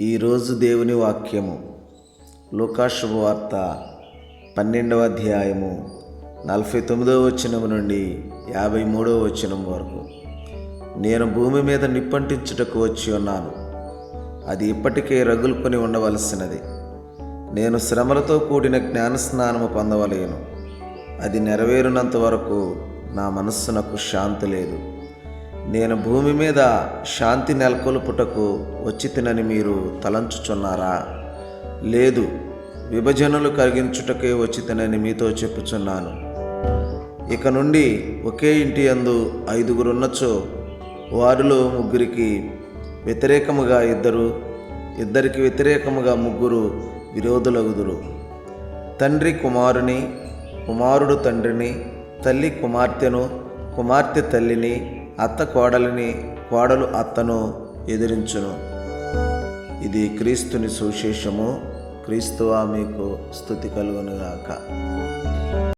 ఈరోజు దేవుని వాక్యము లోకాశుభ వార్త పన్నెండవ అధ్యాయము నలభై తొమ్మిదవ వచనం నుండి యాభై మూడవ వచనం వరకు. నేను భూమి మీద నిప్పంటించుటకు వచ్చి ఉన్నాను. అది ఇప్పటికే రగులుకొని ఉండవలసినది. నేను శ్రమలతో కూడిన జ్ఞానస్నానము పొందవలేను. అది నెరవేరునంత వరకు నా మనస్సునకు శాంతి లేదు. నేను భూమి మీద శాంతి నెలకొల్పుటకు వచ్చితినని మీరు తలంచుచున్నారా? లేదు విభజనలు కలిగించుటకే వచ్చితనని మీతో చెప్పుచున్నాను. ఇక నుండి ఒకే ఇంటి యందు ఐదుగురున్నచో వారిలో ముగ్గురికి వ్యతిరేకముగా ఇద్దరు ఇద్దరికి వ్యతిరేకముగా ముగ్గురు విరోధులగుదురు. తండ్రి కుమారుని కుమారుడు తండ్రిని తల్లి కుమార్తెను కుమార్తె తల్లిని అత్త కోడలిని కోడలు అత్తను ఎదిరించును. ఇది క్రీస్తుని సువిశేషము. క్రీస్తువా మీకు స్థుతి కలుగునుగాక.